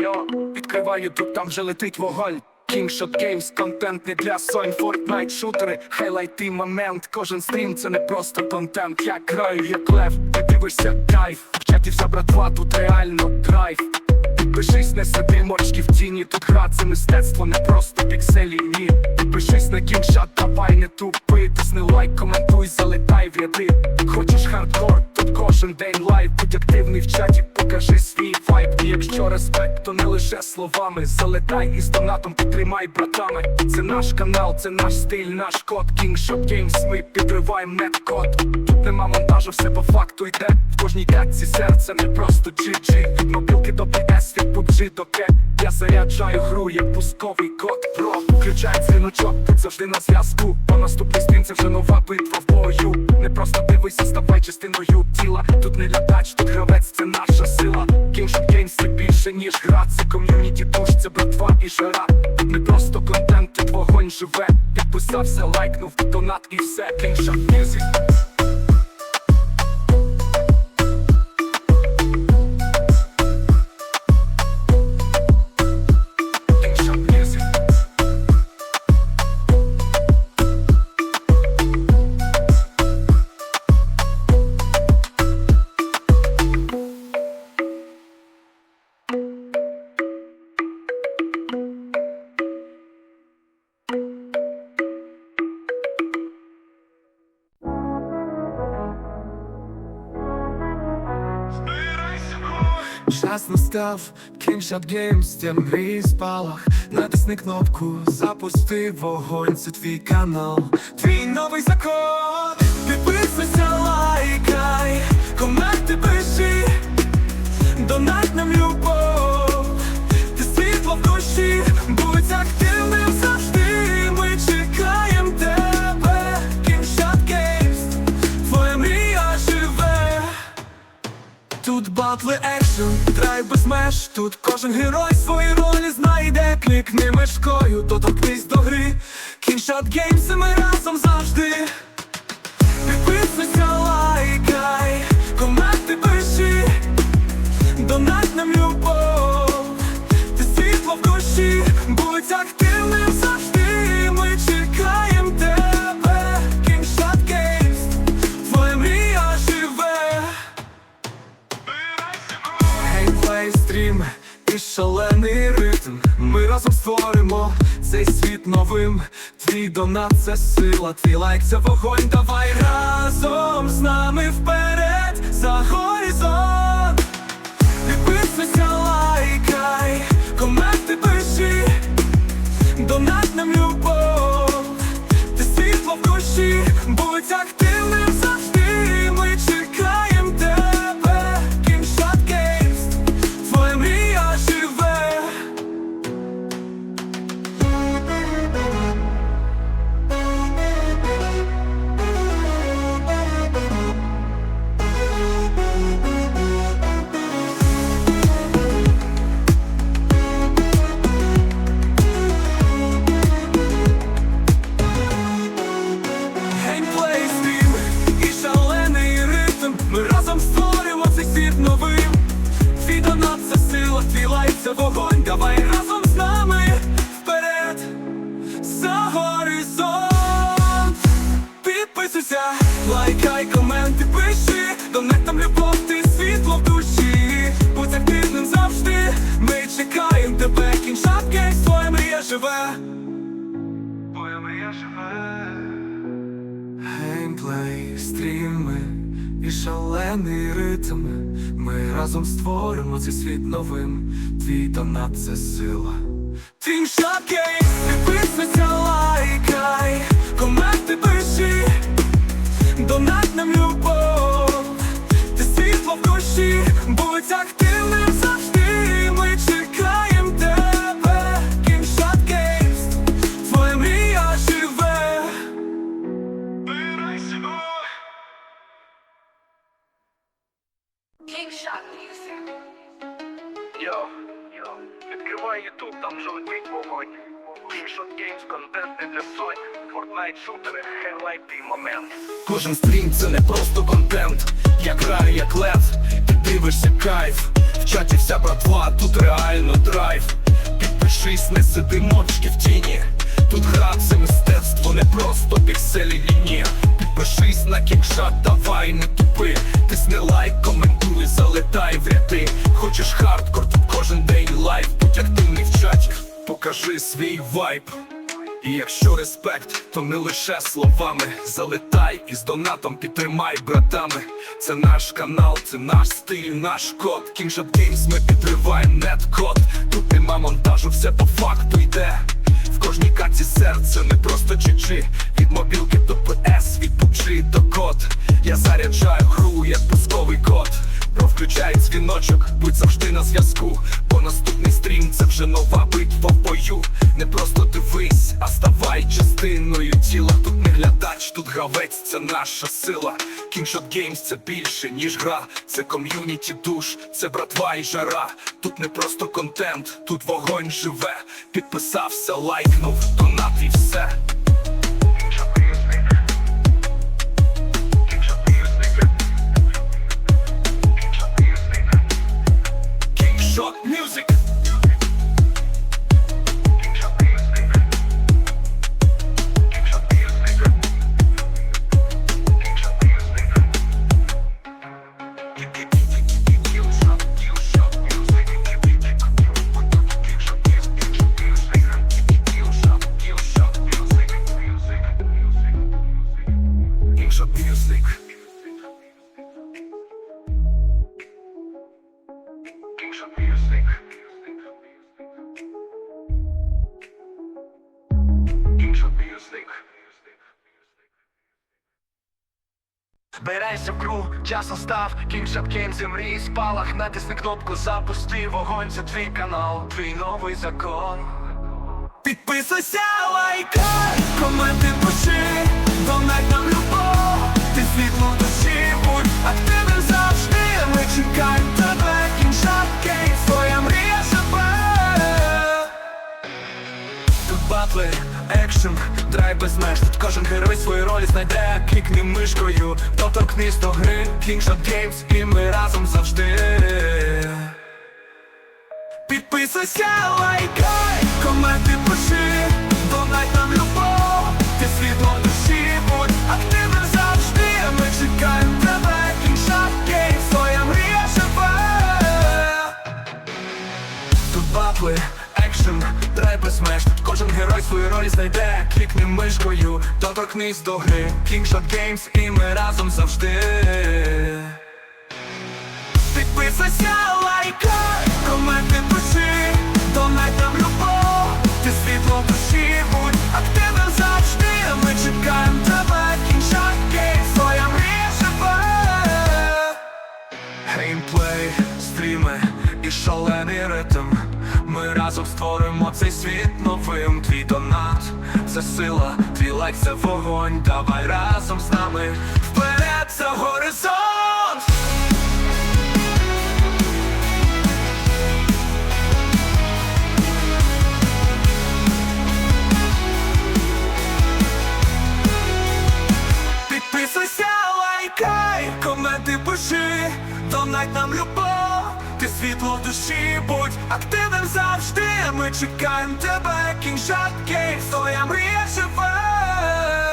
Йо, відкриваю тут, там вже летить вогонь. Кіншот Games, контент не для сонь, Fortnite шутери, хайлайти момент. Кожен стрім це не просто контент. Я граю, як лев, ти дивишся кайф. В чаті вся братва, тут реально драйв. Підпишись, не сиди морчки в тіні. Тут гра це мистецтво, не просто пікселі. Ні. Підпишись на кіншат, давай не тупи. Тисни лайк, коментуй, залетай в ряди. Хочеш хардкор, тут кожен день лайв. Будь активний в чаті, покажи свій вайб. І якщо респект, то не лише словами. Залетай із донатом, підтримай братами. Це наш канал, це наш стиль, наш код. Kingshot Games, ми підриваємо неткод. Тут нема монтажу, все по факту йде. В кожній катці серце не просто GG. Від мобілки до PS, від PUBG до ке. Я заряджаю гру, як пусковий код. Про включай дзвіночок, тут завжди на зв'язку. По наступний стрім це вже нова битва в бою. Не просто дивися, ставай частиною тіла. Тут не глядач, тут гравець, це наша сила. Kingshot Games це більше, ніж гра. Це ком'юніті душ, це братва і жара. Тут не просто контент, тут вогонь живе. Підписався, лайкнув, донат і все. Kingshot Music. Час настав, Kingshot геймс, тя мрій спалах. Натисни кнопку, запусти вогонь, це твій канал. Твій новий закон. Підписуйся, лайкай, коменти меж Тут кожен герой свої ролі знайде. Клікни мишкою, доторкнись до гри. Кіншат геймс, і ми разом завжди. Підписуйся, лайкай, коменти пиши. Донать нам любов, ти світло в душі Будь активним цей світ новим. Твій донат це сила, твій лайк це вогонь. Давай разом з нами вперед за горизонт. Підписуйся, лайкай, коменти пиши, донат нам любов, ти світло в душі, будь активним живе. Твоя мрія живе. Геймплей, стріми і шалений ритм. Ми разом створимо цей світ новим. Твій донат це сила. Тім шапкей, підписуйся, лайкай, коменти пиши, донат нам любов, ти світло в душі, будь активним вогонь. Kingshot Games, контент не для сонь. Fortnite шутери, хайлайт і момент. Кожен стрім це не просто контент. Я граю як лев, ти дивишся кайф В чаті вся братва, тут реально драйв Підпишись, не сиди мовчки в тіні Тут гра це мистецтво, не просто пікселі лінії Підпишись на кікшат, давай не тупи Тисни лайк, коментуй, залетай в ряди Хочеш хардкор, покажи свій вайб. І якщо респект, то не лише словами. Залетай і з донатом підтримай братами. Це наш канал, це наш стиль, наш код. Kingshot Games ми підриваємо неткод. Тут нема монтажу, все по факту йде. В кожній каці серце, не просто GG Від мобілки до PS, від PUBG до код. Я заряджаю гру, як пусковий код включай дзвіночок, будь завжди на зв'язку. Бо наступний стрім це вже нова битва в бою. Не просто дивись, а ставай частиною тіла. Тут не глядач, тут гравець, це наша сила. Kingshot Games це більше, ніж гра. Це ком'юніті душ, це братва і жара. Тут не просто контент, тут вогонь живе. Підписався, лайкнув, донат і все Берайся в гру, час настав, Kingshot Games, мрій спалах Натисни кнопку запусти вогонь, це твій канал, твій новий закон. Підписуйся, лайкай, коменти пиши, донать нам любов, ти світло душі, будь активним завжди, ми чекаємо тебе, Kingshot Games, твоя мрія живе. Тут батли, екшен, драйв без меж. Тут кожен герой свої ролі знайде. Клікни мишкою, доторкнись до гри. Kingshot Games і ми разом завжди. Підписуйся, лайкай, коменти пиши. Донать нам любов, ти світло душі. Будь активним завжди, ми чекаємо тебе. Kingshot Games, твоя мрія живе. Тут батли, екшен, драйв без меж кожен свою роль знайде Клікни мишкою, доторкнись до гри. Kingshot Games і ми разом завжди. Підписайся, лайка, коменти пиши Твій донат це сила, твій лайк це вогонь. Давай разом з нами вперед за горизонт. Підписуйся, лайкай, коменти пиши, донать нам любов, світло душі, будь активним завжди. Ми чекаємо тебе, Kingshot кейс, твоя мрія живе.